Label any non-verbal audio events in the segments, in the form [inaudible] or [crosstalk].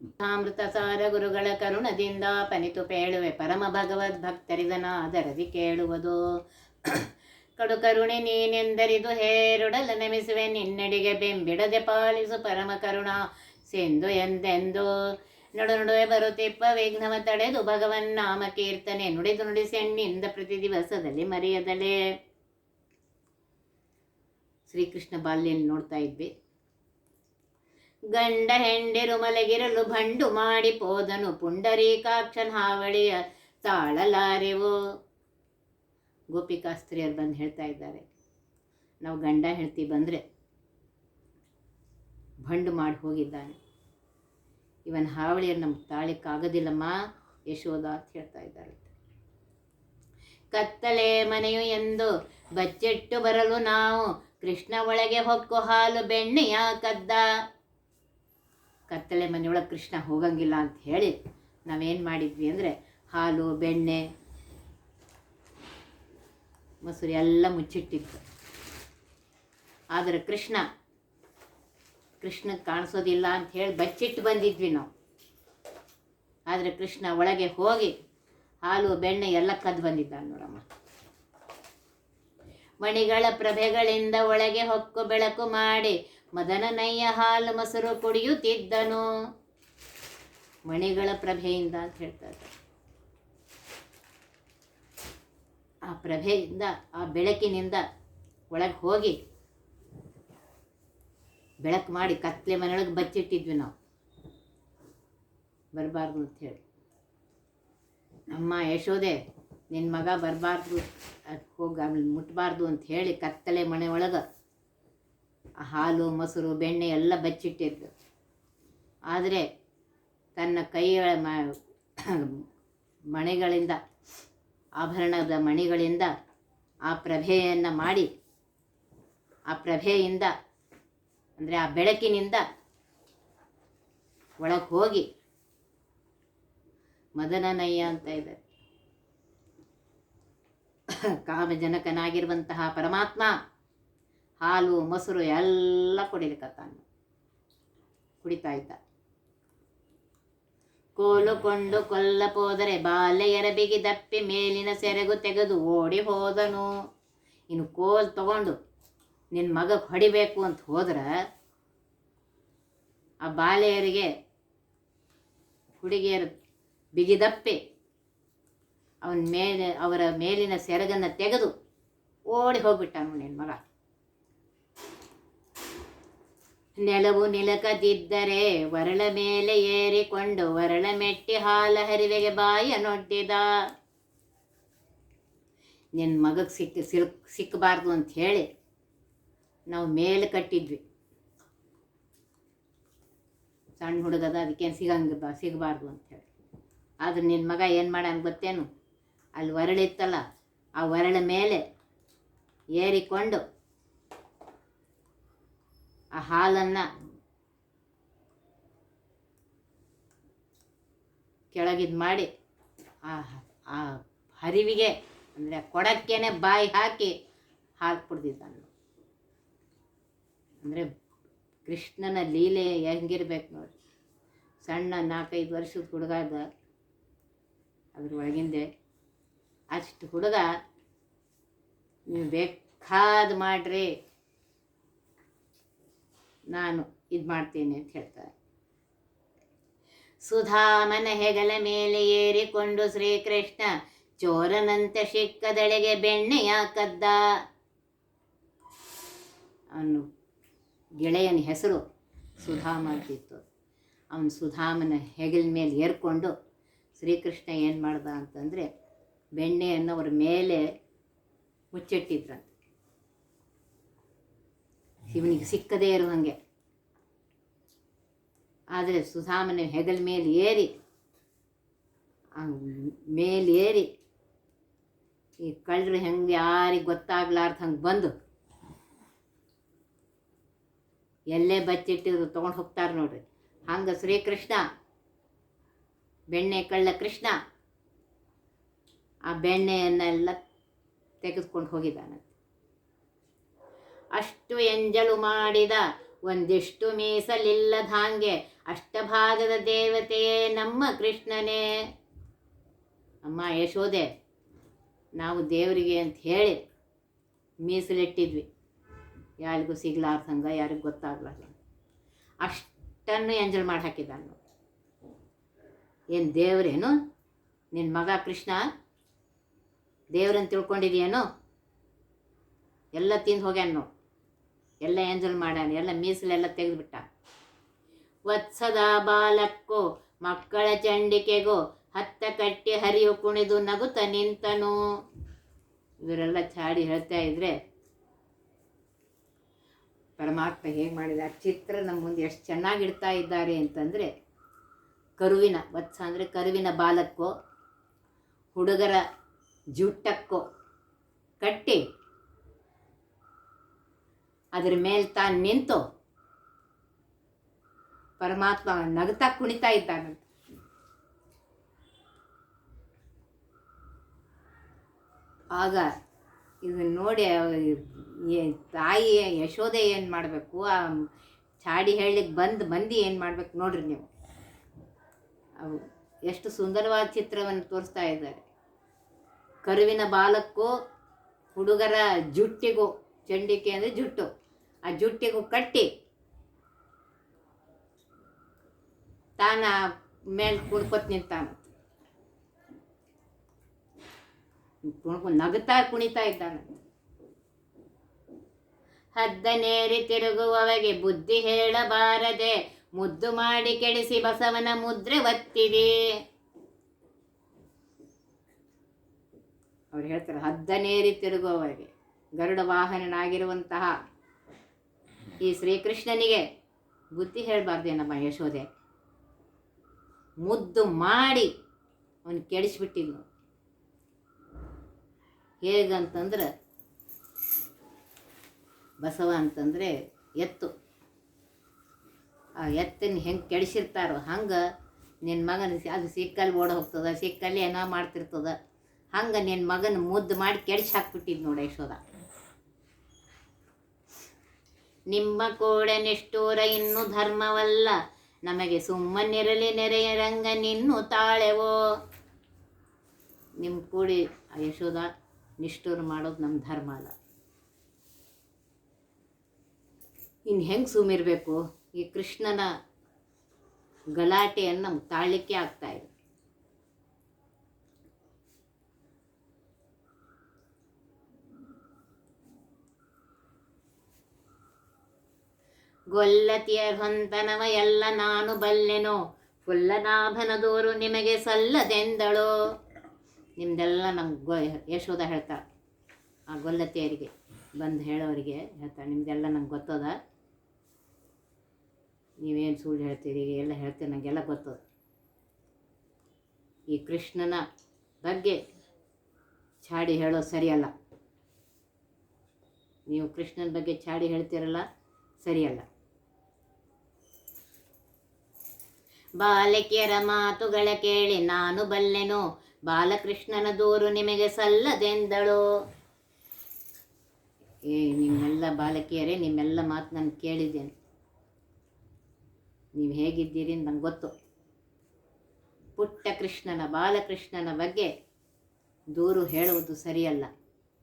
ಅಮೃತ ಸಾರ ಗುರುಗಳ ಕರುಣದಿಂದ ಪನಿತು ಪೇಳುವೆ ಪರಮ ಭಗವದ್ ಭಕ್ತರಿದನಾದರದಿ ಕೇಳುವುದು. ಕಡು ಕರುಣೆ ನೀನೆಂದರಿದು ಹೇರುಡಲ ನೆಮಿಸುವೆ, ನಿನ್ನಡಿಗೆ ಬೆಂಬಿಡದೆ ಪಾಲಿಸು ಪರಮ ಕರುಣ. ಸಿಂಧು ಎಂದೆಂದು ನಡು ನಡುವೆ ಬರುತ್ತಿಪ್ಪ, ವಿಘ್ನವ ತಡೆದು ಭಗವನ್ ನಾಮ ಕೀರ್ತನೆ ನುಡಿದು ನುಡಿಸೆಣ್ಣಿಂದ ಪ್ರತಿ ದಿವಸದಲ್ಲಿ ಮರೆಯದಲೇ. ಶ್ರೀಕೃಷ್ಣ ಬಾಲ್ಯಲ್ಲಿ ನೋಡ್ತಾ ಇದ್ವಿ. ಗಂಡ ಹೆಂಡಿರು ಮಲಗಿರಲು ಭಂಡು ಮಾಡಿ ಪೋದನು ಪುಂಡರೀಕಾಕ್ಷನ್ ಹಾವಳಿಯ ತಾಳಲಾರೆವು. ಗೋಪಿಕಾಸ್ತ್ರೀಯರು ಬಂದು ಹೇಳ್ತಾ ಇದ್ದಾರೆ, ನಾವು ಗಂಡ ಹೆಂಡತಿ ಬಂದರೆ ಭಂಡು ಮಾಡಿ ಹೋಗಿದ್ದಾನೆ. ಇವನ್ ಹಾವಳಿಯನ್ನು ನಮ್ಗೆ ತಾಳಿಕ್ಕಾಗೋದಿಲ್ಲಮ್ಮ, ಯಶೋಧ ಅಂತ ಹೇಳ್ತಾ ಇದ್ದಾರೆ. ಕತ್ತಲೆ ಮನೆಯು ಎಂದು ಬಚ್ಚಿಟ್ಟು ಬರಲು ನಾವು ಕೃಷ್ಣ ಒಳಗೆ ಹೊಕ್ಕು ಹಾಲು ಬೆಣ್ಣೆಯ ಕದ್ದ. ಕತ್ತಲೆ ಮನೆಯೊಳಗೆ ಕೃಷ್ಣ ಹೋಗಂಗಿಲ್ಲ ಅಂತ ಹೇಳಿ ನಾವೇನು ಮಾಡಿದ್ವಿ ಅಂದರೆ ಹಾಲು, ಬೆಣ್ಣೆ, ಮೊಸರು ಎಲ್ಲ ಮುಚ್ಚಿಟ್ಟಿತ್ತು ಆದರೆ ಕೃಷ್ಣ ಕೃಷ್ಣ ಕಾಣಿಸೋದಿಲ್ಲ ಅಂತ ಹೇಳಿ ಬಚ್ಚಿಟ್ಟು ಬಂದಿದ್ವಿ ನಾವು. ಆದರೆ ಕೃಷ್ಣ ಒಳಗೆ ಹೋಗಿ ಹಾಲು, ಬೆಣ್ಣೆ ಎಲ್ಲ ಕದ್ದು ಬಂದಿದ್ದಾನೆ ನೋಡಮ್ಮ. ಮಣಿಗಳ ಪ್ರಭೆಗಳಿಂದ ಒಳಗೆ ಹೊಕ್ಕು ಬೆಳಕು ಮಾಡಿ ಮದನನಯ್ಯ ಹಾಲು ಮೊಸರು ಕುಡಿಯುತ್ತಿದ್ದನು. ಮಣಿಗಳ ಪ್ರಭೆಯಿಂದ ಅಂತ ಹೇಳ್ತಾರೆ ಆ ಪ್ರಭೆಯಿಂದ, ಆ ಬೆಳಕಿನಿಂದ ಒಳಗೆ ಹೋಗಿ ಬೆಳಕು ಮಾಡಿ ಕತ್ಲೆ ಮನೆಯೊಳಗೆ ಬಚ್ಚಿಟ್ಟಿದ್ವಿ ನಾವು. ಬರಬಾರ್ದು ಅಂತ ಹೇಳಿ. ಅಮ್ಮ ಯಶೋದೆ ನಿನ್ನ ಮಗ ಬರಬಾರ್ದು ಹೋಗಿ ಆಮೇಲೆ ಮುಟ್ಟಬಾರ್ದು ಅಂತ ಹೇಳಿ ಕತ್ತಲೆ ಮನೆ ಒಳಗೆ ಹಾಲು, ಮೊಸರು, ಬೆಣ್ಣೆ ಎಲ್ಲ ಬಚ್ಚಿಟ್ಟಿದ್ದು. ಆದರೆ ತನ್ನ ಕೈಗಳ ಮ- ಮಣಿಗಳಿಂದ, ಆಭರಣದ ಮಣಿಗಳಿಂದ ಆ ಪ್ರಭೆಯನ್ನು ಮಾಡಿ, ಆ ಪ್ರಭೆಯಿಂದ, ಅಂದರೆ ಆ ಬೆಳಕಿನಿಂದ ಒಳಗೆ ಹೋಗಿ ಮದನನಯ್ಯ ಅಂತ ಇದೆ ಕಾಮಜನಕನಾಗಿರುವಂತಹ ಪರಮಾತ್ಮ ಹಾಲು, ಮೊಸರು ಎಲ್ಲ ಕುಡಿಲಿಕತ್ತಾನ. ಕುಡಿತಾ ಇದ್ದ. ಕೋಲು ಕೊಂಡು ಕೊಲ್ಲ ಹೋದರೆ ಬಾಲೆಯರ ಬಿಗಿ ದಪ್ಪಿ ಮೇಲಿನ ಸೆರಗು ತೆಗೆದು ಓಡಿ ಹೋದನು. ಇನ್ನು ಕೋಲ್ ತಗೊಂಡು ನಿನ್ನ ಮಗ ಹೊಡಿಬೇಕು ಅಂತ ಹೋದ್ರೆ ಆ ಬಾಲೆಯರಿಗೆ ಹುಡುಗಿಯರು ಬಿಗಿದಪ್ಪಿ ಅವನ ಮೇಲೆ ಅವರ ಮೇಲಿನ ಸೆರಗನ್ನು ತೆಗೆದು ಓಡಿ ಹೋಗ್ಬಿಟ್ಟ ನಿನ್ನ ಮಗ. ನೆಲವು ನಿಲಕದಿದ್ದರೆ ವರಳ ಮೇಲೆ ಏರಿಕೊಂಡು ವರಳ ಮೆಟ್ಟಿ ಹಾಲ ಹರಿವೆಗೆ ಬಾಯ ನೊಡ್ಡಿದ ನಿನ್ನ ಮಗಕ್ಕೆ ಸಿಕ್ಕ ಸಿಲ್ಕ್ ಸಿಕ್ಕಬಾರ್ದು ಅಂತ ಹೇಳಿ ನಾವು ಮೇಲೆ ಕಟ್ಟಿದ್ವಿ. ಸಣ್ಣ ಹುಡುಗದ ಅದಕ್ಕೇನು ಸಿಗಂಗ ಬ ಸಿಗಬಾರ್ದು ಅಂತ ಹೇಳಿ. ಆದ್ರೆ ನಿನ್ನ ಮಗ ಏನು ಮಾಡಂಗೆ ಗೊತ್ತೇನು? ಅಲ್ಲಿ ವರಳಿತ್ತಲ್ಲ, ಆ ವರಳ ಮೇಲೆ ಏರಿಕೊಂಡು ಆ ಹಾಲನ್ನು ಕೆಳಗಿದ್ ಮಾಡಿ ಆ ಆ ಹರಿವಿಗೆ, ಅಂದರೆ ಕೊಡಕ್ಕೇನೆ ಬಾಯಿ ಹಾಕಿ ಹಾಲು ಕುಡ್ದಿದ್ದಾನೆ. ಅಂದರೆ ಕೃಷ್ಣನ ಲೀಲೆ ಹೆಂಗಿರ್ಬೇಕು ನೋಡಿ. ಸಣ್ಣ ನಾಲ್ಕೈದು ವರ್ಷದ ಹುಡುಗ ಅದ. ಅದ್ರ ಒಳಗಿಂದೆ ಅಷ್ಟು ಹುಡುಗ, ನೀವು ಬೇಕಾದ ಮಾಡ್ರಿ. ನಾನು ಇದು ಮಾಡ್ತೀನಿ ಅಂತ ಹೇಳ್ತಾರೆ. ಸುಧಾಮನ ಹೆಗಲ ಮೇಲೆ ಏರಿಕೊಂಡು ಶ್ರೀಕೃಷ್ಣ ಚೋರನಂತೆ ಸಿಕ್ಕದಳೆಗೆ ಬೆಣ್ಣೆ ಕದ್ದ ಅವನು ಗೆಳೆಯನ ಹೆಸರು ಸುಧಾಮ ಅಂತಿತ್ತು ಅವನು ಸುಧಾಮನ ಹೆಗಲ ಮೇಲೆ ಏರ್ಕೊಂಡು ಶ್ರೀಕೃಷ್ಣ ಏನು ಮಾಡ್ದ ಅಂತಂದರೆ ಬೆಣ್ಣೆಯನ್ನು ಅವ್ರ ಮೇಲೆ ಮುಚ್ಚಿಟ್ಟಿದ್ರಂತೆ. ಇವನಿಗೆ ಸಿಕ್ಕದೇ ಇರುವಂಗೆ ಆದರೆ ಸುಧಾಮನೆ ಹೆಗಲ ಮೇಲೆ ಏರಿ ಮೇಲೇರಿ ಈ ಕಳ್ಳರು ಹೆಂಗೆ ಯಾರಿಗೆ ಗೊತ್ತಾಗ್ಲಾರ್ದ ಹಂಗೆ ಬಂದು ಎಲ್ಲೇ ಬಚ್ಚಿಟ್ಟಿದ್ರು ತೊಗೊಂಡು ಹೋಗ್ತಾರೆ ನೋಡ್ರಿ. ಹಂಗೆ ಶ್ರೀಕೃಷ್ಣ, ಬೆಣ್ಣೆ ಕಳ್ಳ ಕೃಷ್ಣ, ಆ ಬೆಣ್ಣೆಯನ್ನೆಲ್ಲ ತೆಗೆದುಕೊಂಡು ಹೋಗಿದ್ದಾನೆ ಅಷ್ಟು ಎಂಜಲು ಮಾಡಿದ, ಒಂದಿಷ್ಟು ಮೀಸಲಿಲ್ಲದಾಂಗೆ ಅಷ್ಟಭಾಗದ ದೇವತೆಯೇ ನಮ್ಮ ಕೃಷ್ಣನೇ. ಅಮ್ಮ ಯಶೋದೆ ನಾವು ದೇವರಿಗೆ ಅಂತ ಹೇಳಿ ಮೀಸಲಿಟ್ಟಿದ್ವಿ. ಯಾರಿಗೂ ಸಿಗ್ಲಾರ್ದಂಗ ಯಾರಿಗೂ ಗೊತ್ತಾಗ್ಲಾರ್ದ ಅಷ್ಟನ್ನು ಎಂಜಲ್ ಮಾಡಿ ಹಾಕಿದ್ದಾನು ಏನು ದೇವರೇನು? ನಿನ್ನ ಮಗ ಕೃಷ್ಣ ದೇವ್ರನ್ನ ತಿಳ್ಕೊಂಡಿದೆಯೇನು? ಎಲ್ಲ ತಿಂದು ಹೋಗ್ಯಾನು ಎಲ್ಲ ಎಂಜಲ್ ಮಾಡ್ಯಾನ, ಎಲ್ಲ ಮೀಸಲೆಲ್ಲ ತೆಗೆದುಬಿಟ್ಟ. ವತ್ಸದ ಬಾಲಕ್ಕೋ ಮಕ್ಕಳ ಚಂಡಿಕೆಗೋ ಹತ್ತ ಕಟ್ಟಿ ಹರಿಯು ಕುಣಿದು ನಗುತ ನಿಂತನು. ಇವರೆಲ್ಲ ಚಾಡಿ ಹೇಳ್ತಾ ಇದ್ರೆ, ಪರಮಾತ್ಮ ಹೇಗೆ ಮಾಡಿದ? ಚಿತ್ರ ನಮ್ಮ ಮುಂದೆ ಎಷ್ಟು ಚೆನ್ನಾಗಿ ಇಡ್ತಾ ಇದ್ದಾರೆ ಅಂತಂದರೆ, ಕರುವಿನ, ವತ್ಸ ಅಂದರೆ ಕರುವಿನ ಬಾಲಕ್ಕೋ, ಹುಡುಗರ ಜುಟ್ಟಕ್ಕೋ ಕಟ್ಟಿ ಅದ್ರ ಮೇಲೆ ತಾನು ನಿಂತು ಪರಮಾತ್ಮ ನಗ್ತಾ ಕುಣಿತಾ ಇದ್ದಾನಂತ. ಆಗ ಇದನ್ನ ನೋಡಿ ತಾಯಿ ಯಶೋದೆ ಏನು ಮಾಡಬೇಕು? ಆ ಚಾಡಿ ಹೇಳಲಿಕ್ಕೆ ಬಂದು ಮಂದಿ ಏನು ಮಾಡ್ಬೇಕು ನೋಡ್ರಿ ನೀವು. ಅವು ಎಷ್ಟು ಸುಂದರವಾದ ಚಿತ್ರವನ್ನು ತೋರಿಸ್ತಾ ಇದ್ದಾರೆ. ಕರುವಿನ ಬಾಲಕ್ಕೂ ಹುಡುಗರ ಜುಟ್ಟಿಗೂ ಚಂಡಿಕೆ ಅಂದರೆ ಜುಟ್ಟು. ಆ ಜುಟ್ಟಿಗೂ ಕಟ್ಟಿ ತಾನ ಮೇಲೆ ಕುಡ್ಕೊತ್ ನಿಂತಾನ. ಕುಣ್ಕೊಂಡು ನಗುತ್ತಾ ಕುಣಿತಾ ಇದ್ದಾನೆ. ಹದ್ದನೇರಿ ತಿರುಗುವವಗೆ ಬುದ್ಧಿ ಹೇಳಬಾರದೆ, ಮುದ್ದು ಮಾಡಿ ಕೆಡಿಸಿ ಬಸವನ ಮುದ್ರೆ ಒತ್ತಿದೆ ಅವ್ರು ಹೇಳ್ತಾರೆ ಹದ್ದನೇರಿ ತಿರುಗುವವರಿಗೆ ಗರುಡ ವಾಹನನಾಗಿರುವಂತಹ ಈ ಶ್ರೀಕೃಷ್ಣನಿಗೆ ಬುದ್ಧಿ ಹೇಳಬಾರ್ದೇನಮ್ಮ ಯಶೋದೆ ಮುದ್ದು ಮಾಡಿ ಅವನು ಕೆಡಿಸ್ಬಿಟ್ಟಿದ್ನು ಹೇಗಂತಂದ್ರೆ, ಬಸವ ಅಂತಂದರೆ ಎತ್ತು. ಆ ಎತ್ತನ್ನ ಹೆಂಗೆ ಕೆಡಿಸಿರ್ತಾರೋ ಹಂಗೆ ನಿನ್ನ ಮಗನ ಅದು ಸಿಕ್ಕಲ್ಲಿ ಓಡ ಹೋಗ್ತದ ಸಿಕ್ಕಲ್ಲಿ ಏನೋ ಮಾಡ್ತಿರ್ತದ, ಹಂಗೆ ನಿನ್ನ ಮಗನ ಮುದ್ದು ಮಾಡಿ ಕೆಡಿಸಿ ಹಾಕ್ಬಿಟ್ಟಿದ್ ನೋಡಿ ಯಶೋದ ನಿಮ್ಮ ಕೂಡ ನಿಷ್ಠೂರ ಇನ್ನು ಧರ್ಮವಲ್ಲ. ನಮಗೆ ಸುಮ್ಮನಿರಲಿ ನೆರೆಯ ರಂಗ ನಿನ್ನು ತಾಳೆವೋ. ನಿಮ್ಮ ಕೂಡಿ ಯಶೋದ ನಿಷ್ಠೂರ ಮಾಡೋದು ನಮ್ಮ ಧರ್ಮ ಅಲ್ಲ. ಇನ್ನು ಹೆಂಗೆ ಸುಮ್ಮಿರಬೇಕು? ಈ ಕೃಷ್ಣನ ಗಲಾಟೆಯನ್ನು ನಮ್ಗೆ ತಾಳಲಿಕ್ಕೆ ಆಗ್ತಾ ಗೊಲ್ಲತಿಯ ಹೊಂತನವ ಎಲ್ಲ ನಾನು ಬಲ್ಲೆನೋ? ಫುಲ್ಲನಾಭನ ದೂರು ನಿಮಗೆ ಸಲ್ಲದೆಂದಳೋ? ನಿಮ್ದೆಲ್ಲ ನಮ್ಗೆ ಗೊ ಯಶೋದ ಹೇಳ್ತಾಳೆ ಆ ಗೊಲ್ಲತಿಯರಿಗೆ, ಬಂದು ಹೇಳೋರಿಗೆ ಹೇಳ್ತಾಳೆ ನಿಮ್ದೆಲ್ಲ ನಂಗೆ ಗೊತ್ತದ? ನೀವೇನು ಸುಳ್ಳು ಹೇಳ್ತೀರಿ? ಎಲ್ಲ ಹೇಳ್ತೀರಿ ನನಗೆಲ್ಲ ಗೊತ್ತದ. ಈ ಕೃಷ್ಣನ ಬಗ್ಗೆ ಚಾಡಿ ಹೇಳೋದು ಸರಿಯಲ್ಲ. ನೀವು ಕೃಷ್ಣನ ಬಗ್ಗೆ ಚಾಡಿ ಹೇಳ್ತೀರಲ್ಲ, ಸರಿಯಲ್ಲ. ಬಾಲಕಿಯರ ಮಾತುಗಳ ಕೇಳಿ ನಾನು ಬಲ್ಲೆನು. ಬಾಲಕೃಷ್ಣನ ದೂರು ನಿಮಗೆ ಸಲ್ಲದೆಂದಳು? ಏ, ನಿಮ್ಮೆಲ್ಲ ಬಾಲಕಿಯರೇ, ನಿಮ್ಮೆಲ್ಲ ಮಾತು ನಾನು ಕೇಳಿದ್ದೇನೆ. ನೀವು ಹೇಗಿದ್ದೀರಿ ಅಂತ ನಂಗೆ ಗೊತ್ತು. ಪುಟ್ಟ ಕೃಷ್ಣನ, ಬಾಲಕೃಷ್ಣನ ಬಗ್ಗೆ ದೂರು ಹೇಳುವುದು ಸರಿಯಲ್ಲ.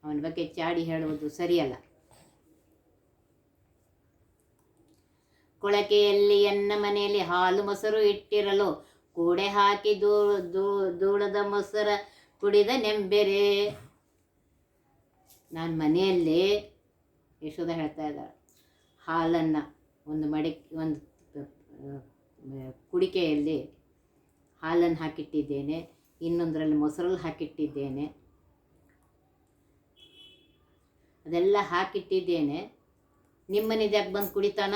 ಅವನ ಬಗ್ಗೆ ಚಾಡಿ ಹೇಳುವುದು ಸರಿಯಲ್ಲ. ಕೊಳಕೆಯಲ್ಲಿ ಎನ್ನ ಮನೆಯಲ್ಲಿ ಹಾಲು ಮೊಸರು ಇಟ್ಟಿರಲು ಕೂಡೆ ಹಾಕಿ ದೂ ದೂ ಮೊಸರ ಕುಡಿದ ನೆಂಬೆರೆ. ನಾನು ಮನೆಯಲ್ಲಿ, ಯಶೋಧ ಹೇಳ್ತಾ ಇದ್ದಾಳೆ, ಹಾಲನ್ನು ಒಂದು ಮಡಿಕೆ ಒಂದು ಕುಡಿಕೆಯಲ್ಲಿ ಹಾಲನ್ನು ಹಾಕಿಟ್ಟಿದ್ದೇನೆ, ಇನ್ನೊಂದರಲ್ಲಿ ಮೊಸರಲ್ಲಿ ಹಾಕಿಟ್ಟಿದ್ದೇನೆ. ಅದೆಲ್ಲ ಹಾಕಿಟ್ಟಿದ್ದೇನೆ. ನಿಮ್ಮನಿದ್ಯಾಕೆ ಬಂದು ಕುಡಿತಾನ?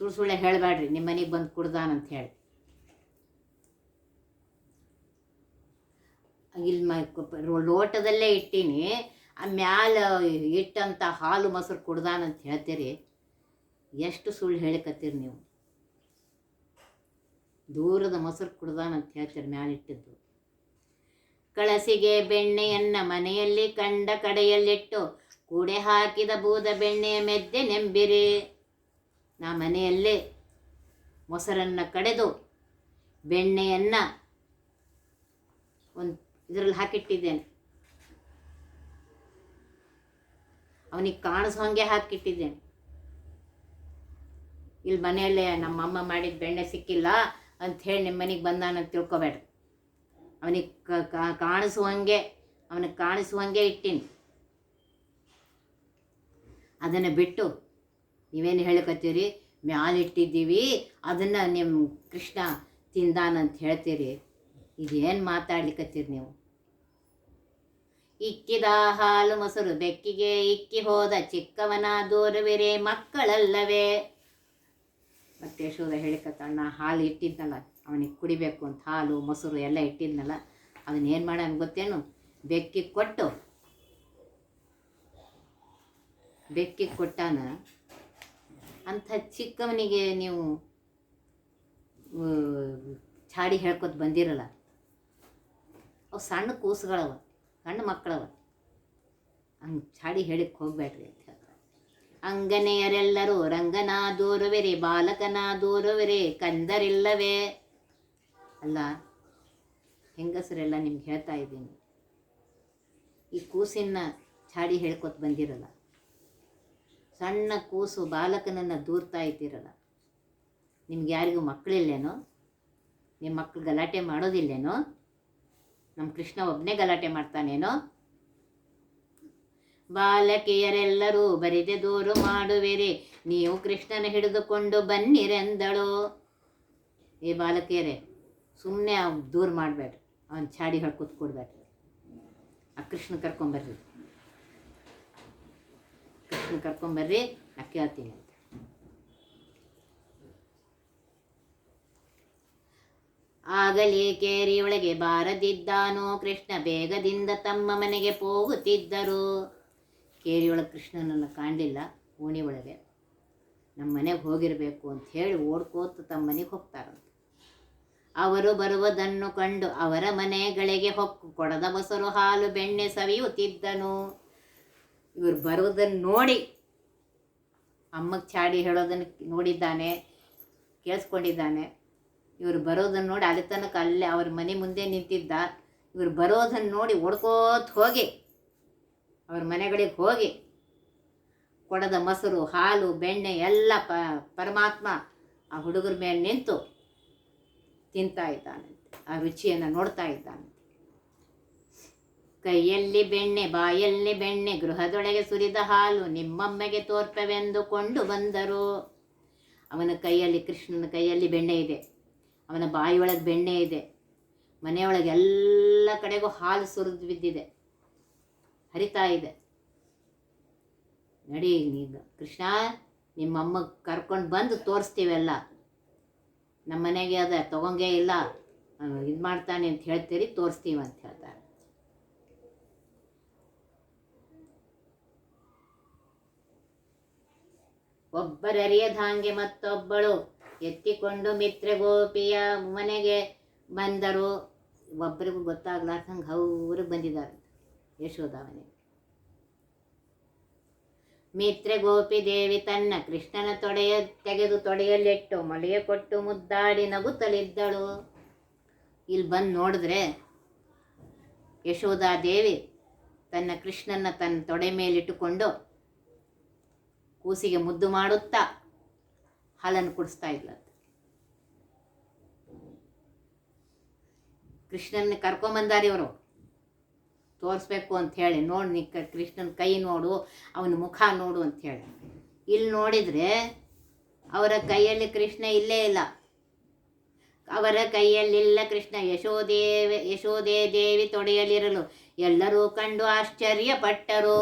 ಸುಳ್ಳು ಸುಳ್ಳೆ ಹೇಳಬೇಡ್ರಿ ನಿಮ್ಮ ಮನೆಗೆ ಬಂದು ಕುಡ್ದಾನಂತ ಹೇಳಿ. ಇಲ್ಲಿ ಲೋಟದಲ್ಲೇ ಇಟ್ಟೀನಿ, ಆ ಮ್ಯಾಲ ಇಟ್ಟಂಥ ಹಾಲು ಮೊಸರು ಕುಡ್ದಾನಂತ ಹೇಳ್ತೀರಿ, ಎಷ್ಟು ಸುಳ್ಳು ಹೇಳಿಕತ್ತೀರಿ ನೀವು? ದೂರದ ಮೊಸರು ಕುಡ್ದಾನಂತ ಹೇಳ್ತೀರಿ ಮ್ಯಾಲಿಟ್ಟಿದ್ದು ಕಳಸಿಗೆ ಬೆಣ್ಣೆಯನ್ನ ಮನೆಯಲ್ಲಿ ಕಂಡ ಕಡೆಯಲ್ಲಿಟ್ಟು, ಕೂಡೆ ಹಾಕಿದ ಬೂದ ಬೆಣ್ಣೆಯ ಮೆದ್ದೆ ನೆಂಬಿರಿ. ನಾ ಮನೆಯಲ್ಲೇ ಮೊಸರನ್ನು ಕಡೆದು ಬೆಣ್ಣೆಯನ್ನು ಒಂದು ಇದರಲ್ಲಿ ಹಾಕಿಟ್ಟಿದ್ದೇನೆ. ಅವನಿಗೆ ಕಾಣಿಸೋ ಹಾಗೆ ಹಾಕಿಟ್ಟಿದ್ದೇನೆ. ಇಲ್ಲಿ ಮನೆಯಲ್ಲೇ ನಮ್ಮಮ್ಮ ಮಾಡಿದ ಬೆಣ್ಣೆ ಸಿಕ್ಕಿಲ್ಲ ಅಂತ ಹೇಳಿ ನಿಮ್ಮ ಮನೆಗೆ ಬಂದಾನಂತ ತಿಳ್ಕೊಬೇಡ್ರಿ ಅವನಿಗೆ ಕಾಣಿಸುವಂಗೆ ಅವನಿಗೆ ಕಾಣಿಸುವಂಗೆ ಇಟ್ಟೀನಿ. ಅದನ್ನು ಬಿಟ್ಟು ನೀವೇನು ಹೇಳಕತ್ತೀರಿ? ಮ್ಯಾಲಿಟ್ಟಿದ್ದೀವಿ ಅದನ್ನು ನಿಮ್ಮ ಕೃಷ್ಣ ತಿಂದಾನಂತ ಹೇಳ್ತೀರಿ. ಇದೇನು ಮಾತಾಡ್ಲಿಕ್ಕತ್ತೀರಿ ನೀವು? ಇಕ್ಕಿದ ಹಾಲು ಮೊಸರು ಬೆಕ್ಕಿಗೆ ಇಕ್ಕಿ ಹೋದ ಚಿಕ್ಕವನ ದೂರವಿರೆ ಮಕ್ಕಳಲ್ಲವೇ. ಮತ್ತೆ ಯಶೋಧ ಹೇಳಿಕತ್ತಣ್ಣ, ಹಾಲು ಇಟ್ಟಿದ್ನಲ್ಲ, ಅವನಿಗೆ ಕುಡಿಬೇಕು ಅಂತ ಹಾಲು, ಮೊಸರು ಎಲ್ಲ ಇಟ್ಟಿದ್ನಲ್ಲ ಅದನ್ನ ಏನು ಮಾಡೋಣ ಗೊತ್ತೇನು? ಬೆಕ್ಕಿಗೆ ಕೊಟ್ಟು ಬೆಕ್ಕಿಗೆ ಕೊಟ್ಟಾನ ಅಂಥ ಚಿಕ್ಕವನಿಗೆ ನೀವು ಚಾಡಿ ಹೇಳ್ಕೊತ ಬಂದಿರಲ್ಲ. ಅವು ಸಣ್ಣ ಕೂಸುಗಳವ, ಸಣ್ಣ ಮಕ್ಕಳವ. ಹಂಗೆ ಚಾಡಿ ಹೇಳಿಕ್ಕೆ ಹೋಗ್ಬೇಡ್ರಿ ಅಂತ ಹೇಳ್ತಾರೆ. ಅಂಗನೆಯರೆಲ್ಲರೂ ರಂಗನ ದೂರುವಿರಿ ಬಾಲಕನ ದೂರುವಿರಿ ಕಂದರಿಲ್ಲವೇ. ಅಲ್ಲ, ಹೆಂಗಸರೆಲ್ಲ ನಿಮ್ಗೆ ಹೇಳ್ತಾ ಇದ್ದೀನಿ. ಈ ಕೂಸಿನ ಚಾಡಿ ಹೇಳ್ಕೊತ ಬಂದಿರಲ್ಲ. ಸಣ್ಣ ಕೂಸು ಬಾಲಕನನ್ನು ದೂರ್ತಾ ಇದ್ದೀರಲ್ಲ, ನಿಮ್ಗೆ ಯಾರಿಗೂ ಮಕ್ಕಳಿಲ್ಲೇನೋ? ನಿಮ್ಮ ಮಕ್ಕಳು ಗಲಾಟೆ ಮಾಡೋದಿಲ್ಲೇನೋ? ನಮ್ಮ ಕೃಷ್ಣ ಒಬ್ಬನೇ ಗಲಾಟೆ ಮಾಡ್ತಾನೇನೋ? ಬಾಲಕಿಯರೆಲ್ಲರೂ ಬರಿದೆ ದೂರು ಮಾಡುವಿರಿ, ನೀವು ಕೃಷ್ಣನ ಹಿಡಿದುಕೊಂಡು ಬನ್ನಿರೆಂದಳು. ಏ ಬಾಲಕಿಯರೇ ಸುಮ್ಮನೆ ದೂರ ಮಾಡಬೇಡ್ರಿ, ಅವನ ಚಾಡಿ ಹೊಡ್ಕೊತ್ ಕೊಡ್ಬೇಡ್ರಿ. ಆ ಕೃಷ್ಣ ಕರ್ಕೊಂಬರ್ರಿ ಕೃಷ್ಣ ಕರ್ಕೊಂಬರ್ರಿ ನಾ ಕೇಳ್ತೀನಿ ಅಂತ. ಆಗಲೇ ಒಳಗೆ ಬಾರದಿದ್ದಾನೋ ಕೃಷ್ಣ ಬೇಗದಿಂದ ತಮ್ಮ ಮನೆಗೆ ಹೋಗುತ್ತಿದ್ದರು. ಕೇರಿಯೊಳಗೆ ಕೃಷ್ಣನನ್ನು ಕಾಣಲಿಲ್ಲ ಓಣಿ ಒಳಗೆ ನಮ್ಮ ಮನೆಗೆ ಹೋಗಿರಬೇಕು ಅಂತ ಹೇಳಿ ಓಡ್ಕೋತ ತಮ್ಮ ಮನೆಗೆ ಹೋಗ್ತಾರಂತೆ. ಅವರು ಬರುವುದನ್ನು ಕಂಡು ಅವರ ಮನೆಗಳಿಗೆ ಹೊಕ್ಕು, ಕೊಡದ ಮೊಸರು ಹಾಲು, ಬೆಣ್ಣೆ ಸವಿಯುತ್ತಿದ್ದನು. ಇವರು ಬರುವುದನ್ನು ನೋಡಿ. ಅಮ್ಮಗೆ ಚಾಡಿ ಹೇಳೋದನ್ನು ನೋಡಿದ್ದಾನೆ, ಕೇಳಿಸ್ಕೊಂಡಿದ್ದಾನೆ. ಇವರು ಬರೋದನ್ನು ನೋಡಿ ಅಲ್ಲಿ ತನಕ ಅಲ್ಲೇ ಅವ್ರ ಮನೆ ಮುಂದೆ ನಿಂತಿದ್ದ. ಇವರು ಬರೋದನ್ನು ನೋಡಿ ಓಡ್ಕೋತ ಹೋಗಿ, ಅವ್ರ ಮನೆಗಳಿಗೆ ಹೋಗಿ. ಕೊಡದ ಮೊಸರು, ಹಾಲು, ಬೆಣ್ಣೆ ಎಲ್ಲ ಪರಮಾತ್ಮ ಆ ಹುಡುಗರ ಮೇಲೆ ನಿಂತು ತಿಂತಾ ಇದ್ದಾನಂತೆ, ಆ ರುಚಿಯನ್ನು ನೋಡ್ತಾ ಇದ್ದಾನಂತೆ. ಕೈಯಲ್ಲಿ ಬೆಣ್ಣೆ, ಬಾಯಲ್ಲಿ ಬೆಣ್ಣೆ, ಗೃಹದೊಳಗೆ ಸುರಿದ ಹಾಲು ನಿಮ್ಮಮ್ಮಗೆ ತೋರ್ಪವೆಂದುಕೊಂಡು ಬಂದರು. ಅವನ ಕೈಯಲ್ಲಿ, ಕೃಷ್ಣನ ಕೈಯಲ್ಲಿ ಬೆಣ್ಣೆ ಇದೆ. ಅವನ ಬಾಯಿಯೊಳಗೆ ಬೆಣ್ಣೆ ಇದೆ. ಮನೆಯೊಳಗೆ ಎಲ್ಲ ಕಡೆಗೂ ಹಾಲು ಸುರಿದು ಬಿದ್ದಿದೆ. ಹರಿತಾ ಇದೆ. ನಡಿ ನೀನು. ಕೃಷ್ಣ, ನಿಮ್ಮಮ್ಮ ಕರ್ಕೊಂಡು ಬಂದು ತೋರಿಸ್ತೀವೆಲ್ಲ? ನಮ್ಮ ಮನೆಗೆ ಅದ, ತಗೊಂಗೇ ಇಲ್ಲ. ಇದು ಮಾಡ್ತಾನೆ ಅಂತ ಹೇಳ್ತೀರಿ ತೋರಿಸ್ತೀವಿ ಅಂತ ಹೇಳ್ತಾರೆ ಒಬ್ಬರರಿಯದ ಮತ್ತೊಬ್ಬಳು. ಎತ್ತಿಕೊಂಡು ಮಿತ್ರ ಗೋಪಿಯ ಮನೆಗೆ ಬಂದರು. ಒಬ್ಬರಿಗೂ ಗೊತ್ತಾಗ್ಲಾರ್ದಂಗೆ ಅವ್ರಿಗೆ ಬಂದಿದ್ದಾರೆ. ಯಶೋಧ ಮನೆಗೆ ಮಿತ್ರ ಗೋಪಿ ದೇವಿ ತನ್ನ ಕೃಷ್ಣನ ತೊಡೆಯ ತೆಗೆದು ತೊಡೆಯಲ್ಲಿಟ್ಟು ಮಳೆಯ ಕೊಟ್ಟು ಮುದ್ದಾಡಿ ನಗುತ್ತಲಿದ್ದಳು. ಇಲ್ಲಿ ಬಂದು ನೋಡಿದ್ರೆ ಯಶೋಧಾದೇವಿ ತನ್ನ ಕೃಷ್ಣನ ತನ್ನ ತೊಡೆ ಮೇಲಿಟ್ಟುಕೊಂಡು ಕೂಸಿಗೆ ಮುದ್ದು ಮಾಡುತ್ತಾ ಹಾಲನ್ನು ಕುಡಿಸ್ತಾ ಇದ್ಲಂತೆ ಕೃಷ್ಣನ ಕರ್ಕೊಂಬಂದಾರಿ ಅವರು ತೋರಿಸ್ಬೇಕು ಅಂತ ಹೇಳಿ ನೋಡಿ ನೀ ಕೃಷ್ಣನ ಕೈ ನೋಡು, ಅವನ ಮುಖ ನೋಡು ಅಂತ ಹೇಳಿ. ಇಲ್ಲಿ ನೋಡಿದರೆ ಅವರ ಕೈಯಲ್ಲಿ ಕೃಷ್ಣ ಇಲ್ಲೇ ಇಲ್ಲ. ಅವರ ಕೈಯಲ್ಲಿಲ್ಲ ಕೃಷ್ಣ. ಯಶೋದೇವ, ಯಶೋದೇ ದೇವಿ ತೊಡೆಯಲ್ಲಿರಲು ಎಲ್ಲರೂ ಕಂಡು ಆಶ್ಚರ್ಯಪಟ್ಟರು.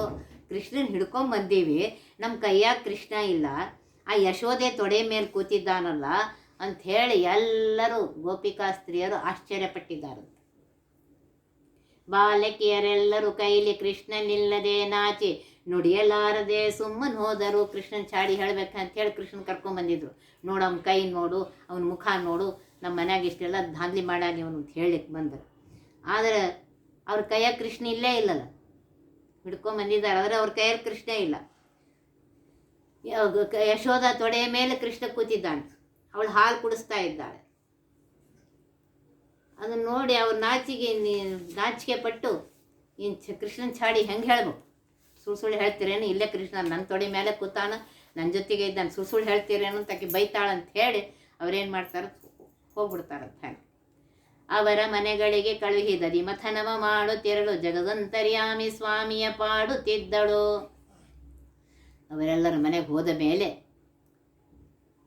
ಕೃಷ್ಣನ ಹಿಡ್ಕೊಂಡ್ ಬಂದೀವಿ. ನಮ್ಮ ಕೈಯಾಗ ಕೃಷ್ಣ ಇಲ್ಲ, ಆ ಯಶೋದೆ ತೊಡೆ ಮೇಲೆ ಕೂತಿದ್ದಾನಲ್ಲ ಅಂಥೇಳಿ ಎಲ್ಲರೂ ಗೋಪಿಕಾ ಸ್ತ್ರೀಯರು ಆಶ್ಚರ್ಯಪಟ್ಟಿದ್ದಾರೆ. ಬಾಲಕಿಯರೆಲ್ಲರೂ ಕೈಲಿ ಕೃಷ್ಣನಿಲ್ಲದೆ ನಾಚಿ ನುಡಿಯಲಾರದೆ ಸುಮ್ಮನೆ ಹೋದರು. ಕೃಷ್ಣನ ಚಾಡಿ ಹೇಳ್ಬೇಕಂತ ಹೇಳಿ ಕೃಷ್ಣನ್ ಕರ್ಕೊಂಬಂದಿದ್ರು ನೋಡು ಅವ್ನ ಕೈ ನೋಡು, ಅವನ ಮುಖ ನೋಡು ನಮ್ಮ ಮನ್ಯಾಗ ಇಷ್ಟೆಲ್ಲ ಧಾಂದ್ಲಿ ಮಾಡಾನಿ ಅವನು ಅಂತ ಹೇಳಲಿಕ್ಕೆ ಬಂದರು. ಆದರೆ ಅವ್ರ ಕೈಯಾಗ ಕೃಷ್ಣ ಇಲ್ಲೇ ಇಲ್ಲಲ್ಲ. ಹಿಡ್ಕೊಂಡ್ ಬಂದಿದ್ದಾರೆ, ಆದರೆ ಅವ್ರ ಕೈಯಲ್ಲಿ ಕೃಷ್ಣ ಇಲ್ಲ. ಯಶೋಧ ತೊಡೆಯ ಮೇಲೆ ಕೃಷ್ಣ ಕೂತಿದ್ದಾನೆ. ಅವಳು ಹಾಲು ಕುಡಿಸ್ತಾ ಇದ್ದಾಳೆ. ಅದನ್ನು ನೋಡಿ ಅವ್ರ ನಾಚಿಗೆ ನಾಚಿಕೆ ಪಟ್ಟು ಇನ್ ಚ ಕೃಷ್ಣನ ಚಾಡಿ ಹೆಂಗೆ ಹೇಳ್ಬೇಕು? ಸುಳ್ಳು ಸುಳ್ಳು ಹೇಳ್ತೀರೇನು? ಇಲ್ಲೇ ಕೃಷ್ಣ ನನ್ನ ತೊಡೆ ಮೇಲೆ ಕೂತಾನ ನನ್ನ ಜೊತೆಗೆ ಇದ್ದಾನೆ. ಸುಳ್ಳು ಸುಳ್ಳು ಹೇಳ್ತೀರೇನು? ಅಂತ ಬೈತಾಳ ಬೈತಾಳಂತ ಹೇಳಿ ಅವ್ರೇನು ಮಾಡ್ತಾರೆ? ಹೋಗ್ಬಿಡ್ತಾರಂತ ಅವರ ಮನೆಗಳಿಗೆ ಕಳುಹಿದದಿ ಮಥನವ ಮಾಡುತ್ತಿರಳು ಜಗದಂತರ್ಯಾಮಿ ಸ್ವಾಮಿಯ ಪಾಡುತ್ತಿದ್ದಳು ಅವರೆಲ್ಲರ ಮನೆಗೆ ಹೋದ ಮೇಲೆ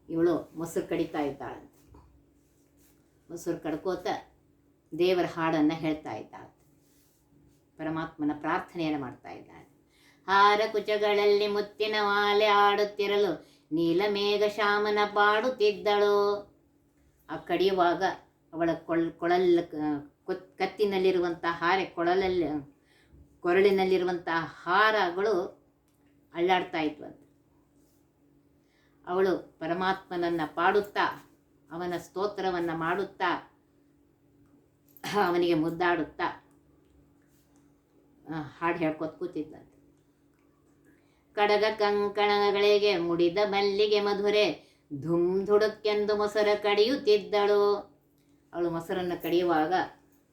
ಇವಳು ಮೊಸರು ಕಡಿತಾ ಇದ್ದಾಳಂತ. ಮೊಸರು ಕಡ್ಕೋತ ದೇವರ ಹಾಡನ್ನು ಹೇಳ್ತಾ ಇದ್ದಾಳೆ ಪರಮಾತ್ಮನ ಪ್ರಾರ್ಥನೆಯನ್ನು ಮಾಡ್ತಾ ಇದ್ದಾಳೆ. ಹಾರ ಕುಚಗಳಲ್ಲಿ ಮುತ್ತಿನ ಮಾಲೆ ಆಡುತ್ತಿರಲು ನೀಲಮೇಘ ಶಾಮನ ಪಾಡುತ್ತಿದ್ದಳು ಆ ಕಡಿಯುವಾಗ ಅವಳ ಕೊಳ್ ಕೊಳಲ್ ಕೊತ್ ಕತ್ತಿನಲ್ಲಿರುವಂಥ ಹಾರೆ ಕೊಳಲಲ್ಲಿ ಕೊರಳಿನಲ್ಲಿರುವಂಥ ಹಾರಗಳು ಅಳ್ಳಾಡ್ತಾ ಇದ್ವಂತೆ ಅವಳು ಪರಮಾತ್ಮನನ್ನು ಪಾಡುತ್ತಾ, ಅವನ ಸ್ತೋತ್ರವನ್ನು ಮಾಡುತ್ತಾ, ಅವನಿಗೆ ಮುದ್ದಾಡುತ್ತಾ ಹಾಡು ಹೇಳ್ಕೊತ ಕೂತಿದ್ದಂತೆ ಕಡಗ ಕಂಕಣಗಳಿಗೆ ಮುಡಿದ ಮಲ್ಲಿಗೆ ಮಧುರೆ ಧುಮ್ ಧುಡುಕ್ಕೆಂದು ಮೊಸರ ಕಡಿಯುತ್ತಿದ್ದಳು. ಅವಳು ಮೊಸರನ್ನು ಕಡಿಯುವಾಗ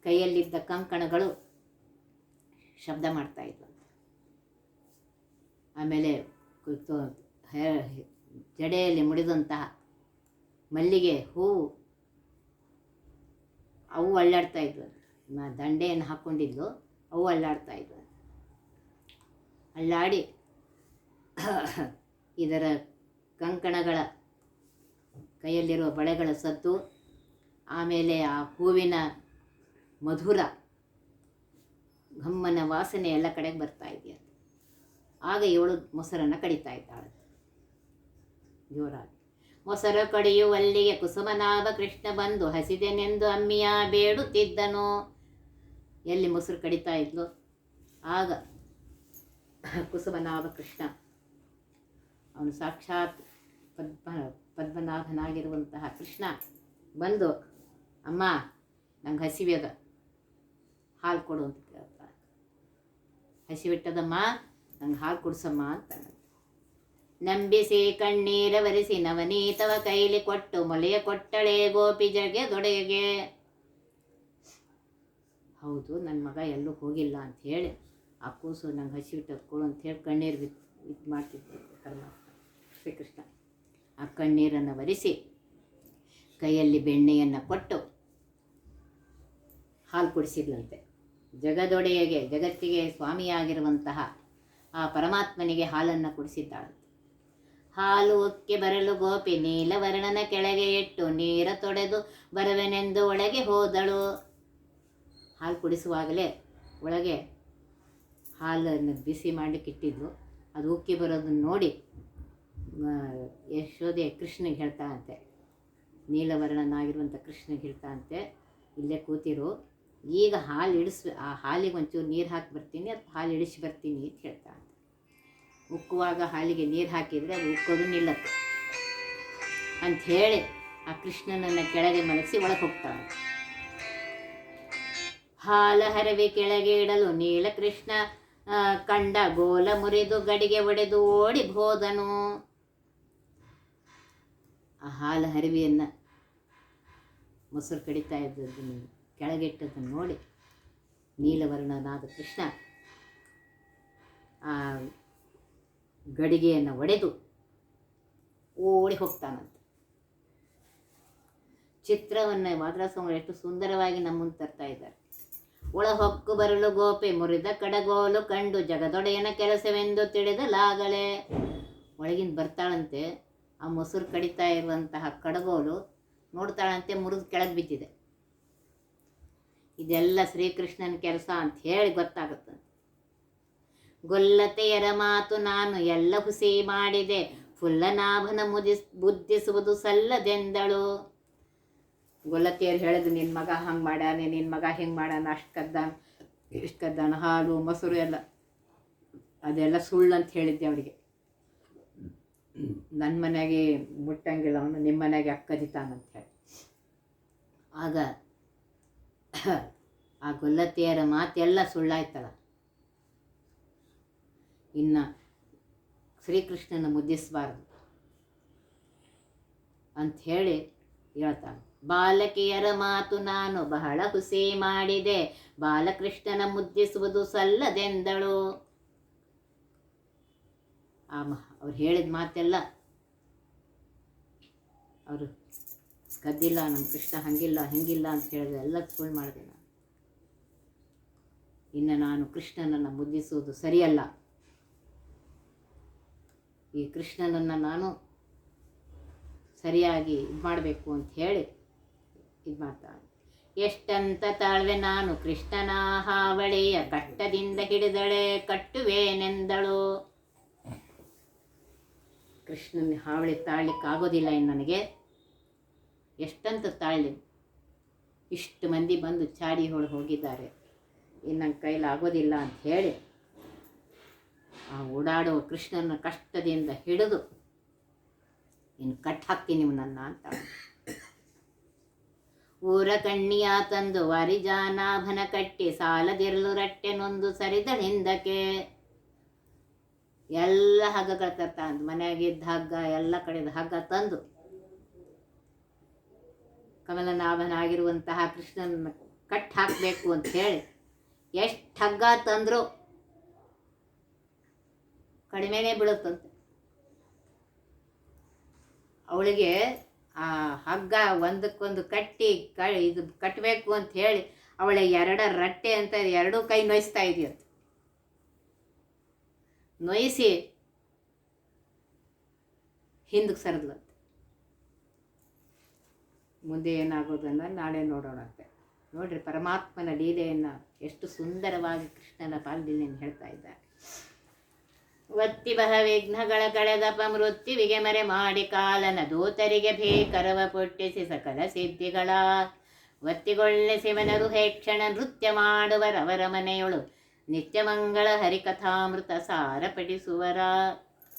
ಕೈಯಲ್ಲಿದ್ದ ಕಂಕಣಗಳು ಶಬ್ದ ಮಾಡ್ತಾ ಇದ್ವಂತೆ ಆಮೇಲೆ ಜಡೆಯಲ್ಲಿ ಮುಡಿದಂತಹ ಮಲ್ಲಿಗೆ ಹೂವು ಅವು ಅಳ್ಳಾಡ್ತಾ ಇದ್ವು. ದಂಡೆಯನ್ನು ಹಾಕ್ಕೊಂಡಿದ್ಲು ಅವು ಅಲ್ಲಾಡ್ತಾ ಇದ್ವು. ಅಲ್ಲಾಡಿ [coughs] ಇದರ ಕಂಕಣಗಳ ಕೈಯಲ್ಲಿರುವ ಬಳೆಗಳ ಸದ್ದು, ಆಮೇಲೆ ಆ ಹೂವಿನ ಮಧುರ ಘಮ್ಮನ ವಾಸನೆ ಎಲ್ಲ ಕಡೆಗೆ ಬರ್ತಾ ಇದೆಯಂತೆ. ಆಗ ಇವಳು ಮೊಸರನ್ನು ಕಡಿತಾ ಇದ್ದಾಳೆ. ಜೋರಾಗಿ ಮೊಸರು ಕಡಿಯುವಲ್ಲಿಗೆ ಕುಸುಮನಾಭ ಕೃಷ್ಣ ಬಂದು ಹಸಿದೆನೆಂದು ಅಮ್ಮಿಯ ಬೇಡುತ್ತಿದ್ದನು. ಎಲ್ಲಿ ಮೊಸರು ಕಡಿತಾ ಇದ್ಲು? ಆಗ ಕುಸುಮನಾಭ ಕೃಷ್ಣ, ಅವನು ಸಾಕ್ಷಾತ್ ಪದ್ಮ ಪದ್ಮನಾಭನಾಗಿರುವಂತಹ ಕೃಷ್ಣ ಬಂದು, ಅಮ್ಮ, ನಂಗೆ ಹಸಿವೆದ, ಹಾಲು ಕೊಡು ಅಂತ ಕೇಳ್ತಾಳೆ. ಹಸಿವಿಟ್ಟದಮ್ಮ ನಂಗೆ ಹಾಲು ಕುಡ್ಸಮ್ಮ ಅಂತ. ನಂಬಿಸಿ ಕಣ್ಣೀರ ಬರಿಸಿ ನವನೀತವ ಕೈಲಿ ಕೊಟ್ಟು ಮೊಲೆಯ ಕೊಟ್ಟಳೆ ಗೋಪಿ ಜಗೆ ದೊಡೆಗೆ. ಹೌದು ನನ್ನ ಮಗ ಎಲ್ಲೂ ಹೋಗಿಲ್ಲ ಅಂತ ಹೇಳಿ ಆ ಕೂಸು ನಂಗೆ ಹಸಿಟ್ಟು ಅಂತ ಹೇಳಿ ಕಣ್ಣೀರು ಬಿತ್ತು ಇದು ಮಾಡ್ತಿದ್ದೆ ಪರಮಾತ್ಮ ಶ್ರೀಕೃಷ್ಣ. ಆ ಕಣ್ಣೀರನ್ನು ಒರೆಸಿ ಕೈಯಲ್ಲಿ ಬೆಣ್ಣೆಯನ್ನು ಕೊಟ್ಟು ಹಾಲು ಕುಡಿಸಿದ್ಲಂತೆ. ಜಗದೊಡೆಯಗೆ, ಜಗತ್ತಿಗೆ ಸ್ವಾಮಿಯಾಗಿರುವಂತಹ ಆ ಪರಮಾತ್ಮನಿಗೆ ಹಾಲನ್ನು ಕುಡಿಸಿದ್ದಾಳೆ. ಹಾಲು ಒಕ್ಕೆ ಬರಲು ಗೋಪಿ ನೀಲವರ್ಣನ ಕೆಳಗೆ ಇಟ್ಟು ನೀರ ತೊಡೆದು ಬರುವೆನೆಂದು ಒಳಗೆ ಹೋದಳು. ಹಾಲು ಕುಡಿಸುವಾಗಲೇ ಒಳಗೆ ಹಾಲನ್ನು ಬಿಸಿ ಮಾಡಲಿಕ್ಕೆ ಇಟ್ಟಿದ್ಲು. ಅದು ಉಕ್ಕಿ ಬರೋದನ್ನು ನೋಡಿ ಯಶೋದೆ ಕೃಷ್ಣಗೆ ಹೇಳ್ತಾಳಂತೆ ನೀಲವರ್ಣನಾಗಿರುವಂಥ ಕೃಷ್ಣಗೆ ಹೇಳ್ತಾಳಂತೆ ಇಲ್ಲೇ ಕೂತಿರು. ಈಗ ಹಾಲು ಇಡಿಸ್, ಆ ಹಾಲಿಗೆ ಒಂಚೂರು ನೀರು ಹಾಕಿ ಬರ್ತೀನಿ ಅಥವಾ ಹಾಲು ಇಳಿಸಿ ಬರ್ತೀನಿ ಅಂತ ಹೇಳ್ತಾಳೆ ಉಕ್ಕುವಾಗ ಹಾಲಿಗೆ ನೀರು ಹಾಕಿದರೆ ಅದು ಉಕ್ಕೋದು ನಿಲ್ಲತ್ತೆ. ಅಂತ ಹೇಳಿ ಆ ಕೃಷ್ಣನನ್ನು ಕೆಳಗೆ ಮಲಗಿಸಿ ಒಳಗೆ ಹೋಗ್ತಾಳೆ ಹಾಲು ಹರವಿ ಕೆಳಗೆ ಇಡಲು ನೀಲಕೃಷ್ಣ ಕಂಡ ಗೋಲ ಮುರಿದು ಗಡಿಗೆ ಒಡೆದು ಓಡಿ ಹೋದನು. ಆ ಹಾಲು ಹರಿವಿಯನ್ನು ಮೊಸರು ಕಡಿತಾ ಇದ್ದದ್ದನ್ನು ಕೆಳಗಿಟ್ಟದನ್ನು ನೋಡಿ. ನೀಲವರ್ಣನಾದ ಕೃಷ್ಣ ಆ ಗಡಿಗೆಯನ್ನು ಒಡೆದು ಓಡಿ ಹೋಗ್ತಾನಂತೆ. ಚಿತ್ರವನ್ನು ಮಾದ್ರಾಸಂಗಳು ಎಷ್ಟು ಸುಂದರವಾಗಿ ನಮ್ಮನ್ನು ತರ್ತಾ ಇದ್ದಾರೆ. ಒಳ ಹೊಕ್ಕು ಬರಲು ಗೋಪೆ ಮುರಿದ ಕಡಗೋಲು ಕಂಡು ಜಗದೊಡೆಯನ ಕೆಲಸವೆಂದು ತಿಳಿದಲಾಗಲೇ ಒಳಗಿಂದ ಬರ್ತಾಳಂತೆ, ಆ ಮೊಸರು ಕಡಿತಾ ಇರುವಂತಹ ಕಡಗೋಲು ನೋಡ್ತಾಳಂತೆ, ಮುರಿದು ಕೆಳಗೆ ಬಿದ್ದಿದೆ. ಇದೆಲ್ಲ ಶ್ರೀಕೃಷ್ಣನ ಕೆಲಸ ಅಂತ ಹೇಳಿ ಗೊತ್ತಾಗುತ್ತೆ. ಗೊಲ್ಲತೆಯರ ಮಾತು ನಾನು ಎಲ್ಲ ಹುಸಿ ಮಾಡಿದೆ. ಫುಲ್ಲನಾಭನ ಮುದಿಸ್ ಬುದ್ಧಿಸುವುದು ಸಲ್ಲದೆಂದಳು. ಗೊಲ್ಲತೆಯರು ಹೇಳಿದ್ರು ನಿನ್ನ ಮಗ ಹಂಗೆ ಮಾಡ್ಯಾನೆ ನಿನ್ನ ಮಗ ಹಿಂಗೆ ಮಾಡ್ಯಾನ, ಅಷ್ಟು ಕದ್ದಾನ ಇಷ್ಟು ಕದ್ದಾನ ಹಾಲು, ಮೊಸರು ಎಲ್ಲ. ಅದೆಲ್ಲ ಸುಳ್ಳು ಅಂತ ಹೇಳಿದ್ದೆ ಅವರಿಗೆ. ನನ್ನ ಮನೆಗೆ ಮುಟ್ಟಂಗಿಲ್ಲ ಅವನು ನಿಮ್ಮ ಮನೆಗೆ ಅಕ್ಕದಿತಾನಂತ ಹೇಳಿ. ಆಗ [coughs] ಆ ಗೊಲ್ಲತ್ತಿಯರ ಮಾತೆಲ್ಲ ಸುಳ್ಳಾಯ್ತಲ್ಲ ಇನ್ನು ಶ್ರೀಕೃಷ್ಣನ ಮುದ್ದಿಸಬಾರ್ದು ಅಂಥೇಳಿ ಹೇಳ್ತಾನೆ. ಬಾಲಕಿಯರ ಮಾತು ನಾನು ಬಹಳ ಹುಸಿ ಮಾಡಿದೆ. ಬಾಲಕೃಷ್ಣನ ಮುದ್ದಿಸುವುದು ಸಲ್ಲದೆಂದಳು. ಆ ಮ ಅವ್ರು ಹೇಳಿದ ಮಾತೆಲ್ಲ ಅವರು ಕದ್ದಿಲ್ಲ ನಮ್ಮ ಕೃಷ್ಣ ಹಂಗಿಲ್ಲ, ಹಿಂಗಿಲ್ಲ ಅಂತ ಹೇಳಿದ್ರೆ ಎಲ್ಲ ಸುಳ್ಳು ಮಾಡಿದೆ ನಾನು. ಇನ್ನು ನಾನು ಕೃಷ್ಣನನ್ನು ಮುದ್ದಿಸುವುದು ಸರಿಯಲ್ಲ. ಈ ಕೃಷ್ಣನನ್ನು ನಾನು ಸರಿಯಾಗಿ ಇದು ಮಾಡಬೇಕು ಅಂತ ಹೇಳಿ ಇದು ಮಾಡ್ತಾ ಎಷ್ಟಂತ ತಾಳ್ವೆ ನಾನು ಕೃಷ್ಣನ ಹಾವಳಿಯ ಕಟ್ಟದಿಂದ ಹಿಡಿದಳೆ ಕಟ್ಟುವೇನೆಂದಳು. ಕೃಷ್ಣನ ಹಾವಳಿ ತಾಳ್ಲಿಕ್ಕಾಗೋದಿಲ್ಲ ಇನ್ನು ನನಗೆ. ಎಷ್ಟಂತ ತಾಳ್ಲಿ. ಇಷ್ಟು ಮಂದಿ ಬಂದು ಚಾಡಿ ಹೊಳೆ ಹೋಗಿದ್ದಾರೆ. ಇನ್ನು ನನ್ನ ಕೈಲಿ ಆಗೋದಿಲ್ಲ ಅಂತ ಹೇಳಿ ಆ ಓಡಾಡುವ ಕೃಷ್ಣನ ಕಷ್ಟದಿಂದ ಹಿಡಿದು ಇನ್ನು ಕಟ್ ಹಾಕ್ತೀನಿ ನನ್ನ ಅಂತ. ಊರ ಕಣ್ಣಿಯ ತಂದು ವರಿಜಾನಾಭನ ಕಟ್ಟಿ ಸಾಲದಿರಲು ರಟ್ಟೆ ನೊಂದು ಸರಿದಳಿಂದಕ್ಕೆ. ಎಲ್ಲ ಹಗ್ಗಗಳ ತರ್ತಾ ಮನೆಯಾಗಿದ್ದ ಹಗ್ಗ ಎಲ್ಲ ಕಡೆದ ಹಗ್ಗ ತಂದು ಕಮಲನಾಭನ ಆಗಿರುವಂತಹ ಕೃಷ್ಣನ ಕಟ್ ಹಾಕಬೇಕು ಅಂತ ಹೇಳಿ ಎಷ್ಟು ಹಗ್ಗ ತಂದರೂ ಕಡಿಮೆನೇ ಬೀಳುತ್ತಂತೆ. ಅವಳಿಗೆ ಆ ಹಗ್ಗ ಒಂದಕ್ಕೊಂದು ಕಟ್ಟಿ ಕ ಇದು ಕಟ್ಟಬೇಕು ಅಂತ ಹೇಳಿ ಅವಳ ಎರಡ ರಟ್ಟೆ ಅಂತ ಎರಡೂ ಕೈ ನೋಯಿಸ್ತಾ ಇದೆಯಂತೆ. ನೋಯಿಸಿ ಹಿಂದಕ್ಕೆ ಸರಿದ್ಲಂತೆ ಮುಂದೆ ಏನಾಗೋದನ್ನು ನಾಳೆ ನೋಡೋಣಂತೆ ನೋಡ್ರಿ, ಪರಮಾತ್ಮನ ಲೀಲೆಯನ್ನು ಎಷ್ಟು ಸುಂದರವಾಗಿ ಕೃಷ್ಣನ ಪಾಲಲೀಲೆಯನ್ನು ಹೇಳ್ತಾ ಇದ್ದಾರೆ ಒತ್ತಿ ಬಹ ವಿಘ್ನಗಳ ಕಳೆದಪ ಮೃತ್ಯುವಿಗೆ ಮರೆ ಮಾಡಿ ಕಾಲನ ದೂತರಿಗೆ ಭೀಕರವ ಪೊಟ್ಟಿಸಿ ಸಕಲ ಸಿದ್ಧಿಗಳ. ಒತ್ತಿಗೊಳ್ಳೆ ಶಿವನರು ಹೇಕ್ಷಣ ನೃತ್ಯ ಮಾಡುವರವರ ಮನೆಯೊಳು ನಿತ್ಯಮಂಗಳ ಹರಿಕಥಾಮೃತ ಸಾರ ಪಡಿಸುವರ